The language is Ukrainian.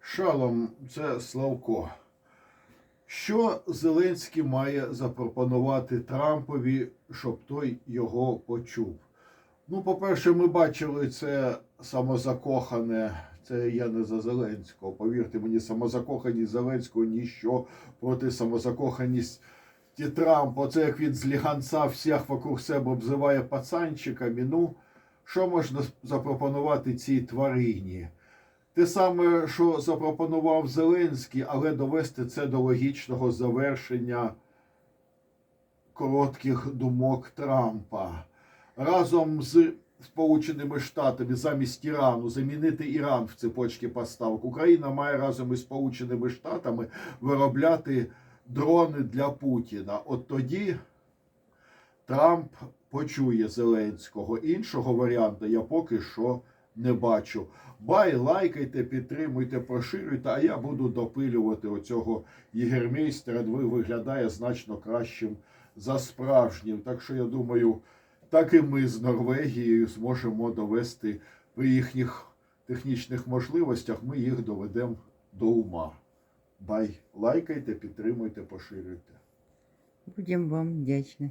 Шалом, це Славко. Що Зеленський має запропонувати Трампові, щоб той його почув? Ну, по-перше, ми бачили це самозакохане. Це я не за Зеленського. Повірте мені, самозакоханість Зеленського ніщо проти самозакоханість Трампа. Оце як він з ліганця всіх вокруг себе обзиває пацанчиками. Ну, що можна запропонувати цій тварині? Те саме, що запропонував Зеленський, але довести це до логічного завершення коротких думок Трампа. Разом з Сполученими Штатами замість Ірану замінити Іран в цепочці поставок. Україна має разом із Сполученими Штатами виробляти дрони для Путіна. От тоді Трамп почує Зеленського. Іншого варіанту я поки що не бачу. Бай, лайкайте, підтримуйте, поширюйте, а я буду допилювати оцього єгермейстера. Ви виглядає значно кращим за справжнім. Так що я думаю, так і ми з Норвегією зможемо довести при їхніх технічних можливостях, ми їх доведемо до ума. Бай, лайкайте, підтримуйте, поширюйте. Будемо вам вдячні.